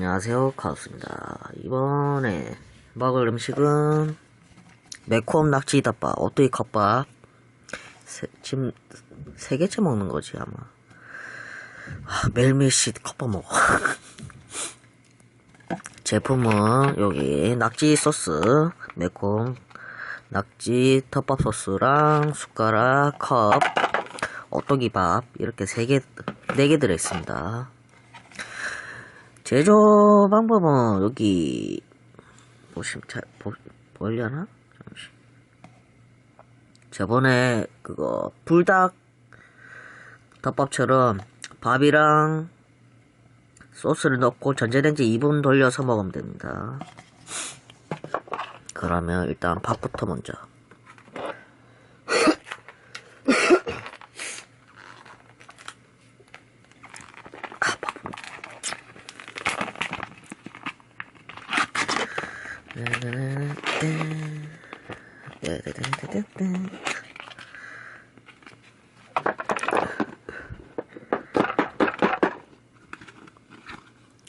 안녕하세요. 카우스입니다. 이번에 먹을 음식은 매콤 낙지 덮밥. 오뚜이 컵밥? 세, 지금 세 개째 먹는 거지 아마. 아, 멜밀씨 컵밥 먹어. 제품은 여기 낙지 소스 매콤 낙지 덮밥 소스랑 숟가락 컵 오뚜기 밥? 이렇게 세 개 네 개 들어있습니다 제조 방법은 여기 보시면 잘 보, 보려나? 잠시. 저번에 그거 불닭 덮밥처럼 밥이랑 소스를 넣고 전자레인지 2분 돌려서 먹으면 됩니다. 그러면 일단 밥부터 먼저.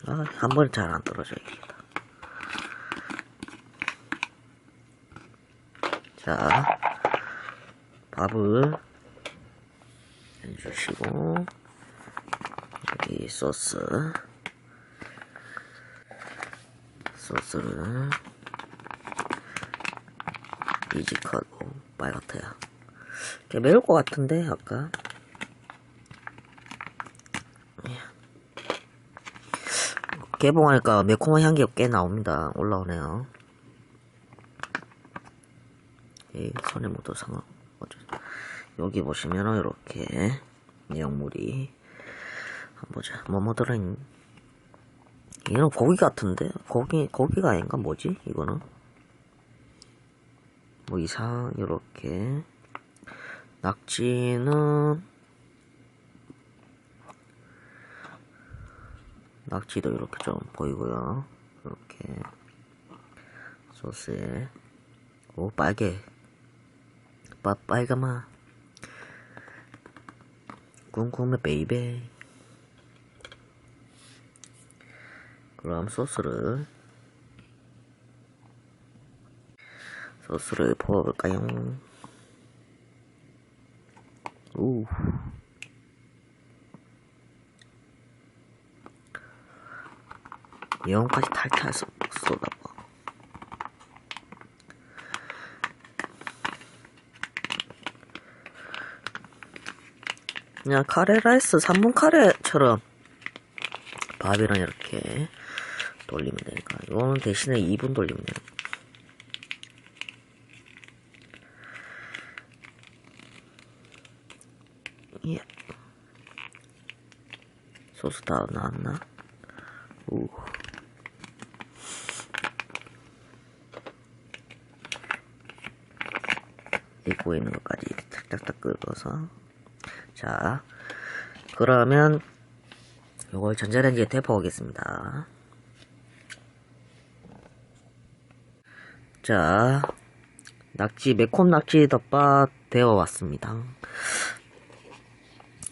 아, 한 번에 잘 안 떨어져, 이게. 자, 밥을 해주시고, 여기 소스, 소스를 오, 빨갛다야. 꽤 매울 것 같은데, 아까. 개봉하니까 매콤한 향기가 꽤 나옵니다. 올라오네요. 이 손에 상어 어쩌 여기 보시면은 이렇게 내용물이 한번 보자. 뭐뭐 들어있니? 이거는 고기 같은데 고기 고기가 아닌가 뭐지 이거는? 뭐 이상 이렇게. 낙지는 낙지도 이렇게 좀 보이고요. 이렇게. 소스에. 오 빨개. 빠 빨가마. 궁금해 베이베 그럼 소스를 소스를 부어볼까요? 오 영혼까지 탈탈 쏟- 쏟아봐. 그냥 카레 라이스 3분 카레처럼 밥이랑 이렇게 돌리면 되니까 이거는 대신에 2분 돌리면 돼요. 예. 소스 다 나왔나? 우. 입고 있는 것까지 이렇게 탁탁탁 긁어서 자 그러면 요걸 전자레인지에 데펴오겠습니다 자 낙지 매콤 낙지 덮밥 데워 왔습니다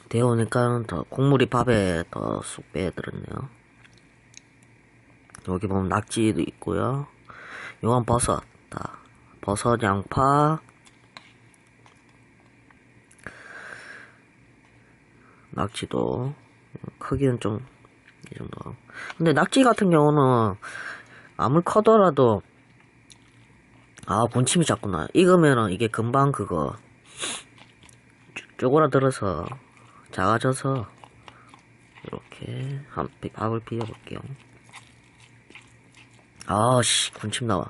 데우니까 더 국물이 밥에 더 쑥 빼들었네요. 여기 보면 낙지도 있고요. 요건 버섯 다. 버섯 양파. 낙지도. 크기는 좀 이 정도. 근데 낙지 같은 경우는 아무리 커더라도 아 군침이 자꾸나. 익으면은 이게 금방 그거 쪼- 쪼그라들어서 작아져서 이렇게 한 비- 밥을 비벼볼게요. 아씨 군침 나와.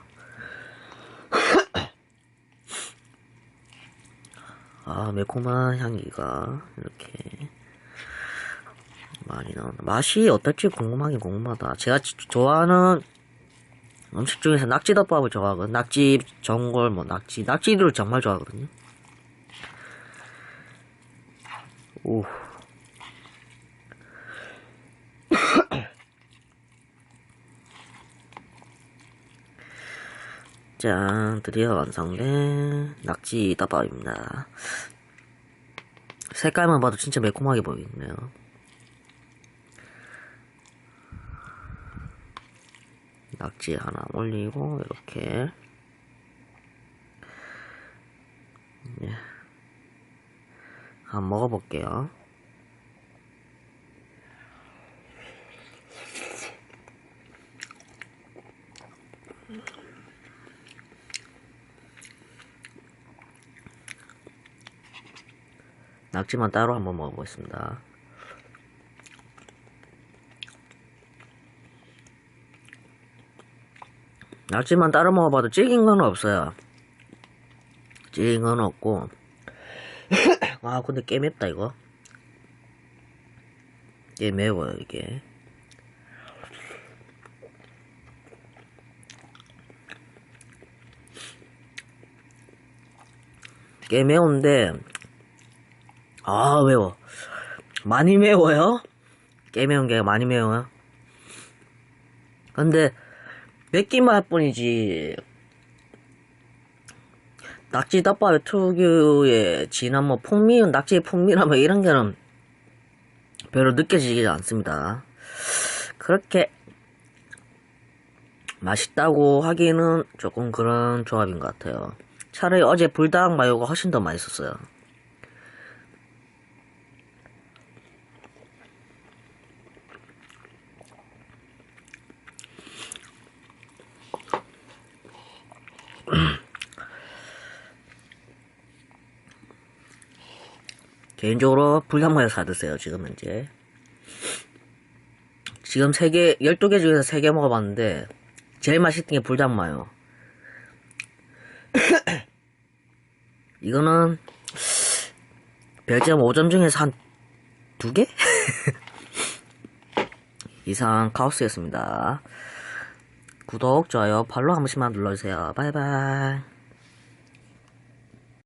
아 매콤한 향기가 이렇게 많이 나온다. 맛이 어떨지 궁금하긴 궁금하다. 제가 지- 좋아하는 음식 중에서 낙지덮밥을 좋아하거든. 낙지 전골, 뭐 낙지, 낙지를 정말 좋아하거든요. 오. 짠, 드디어 완성된 낙지 덮밥입니다. 색깔만 봐도 진짜 매콤하게 보이네요. 낙지 하나 올리고 이렇게 예. 한번 먹어볼게요. 낙지만 따로 한번 먹어보겠습니다. 낙지만 따로 먹어봐도 질긴 건 없어요. 질긴 건 없고. 아, 근데 꽤 맵다, 이거. 꽤 매워요, 이게. 꽤 매운데, 아, 매워. 많이 매워요? 꽤 매운 게 많이 매워요? 근데, 맵기만 할 뿐이지, 낙지 덮밥의 특유의 진한 뭐 풍미, 낙지의 풍미나 뭐 이런 게는 별로 느껴지지 않습니다. 그렇게 맛있다고 하기는 조금 그런 조합인 것 같아요. 차라리 어제 불닭 마요가 훨씬 더 맛있었어요. 개인적으로 불닭마요 사드세요, 지금 현재. 지금 3개, 12개 중에서 3개 먹어봤는데, 제일 맛있던 게 불닭마요. 이거는, 별점 5점 중에서 한 2개? 이상 카오스였습니다. 구독, 좋아요, 팔로우 한 번씩만 눌러주세요. 바이바이.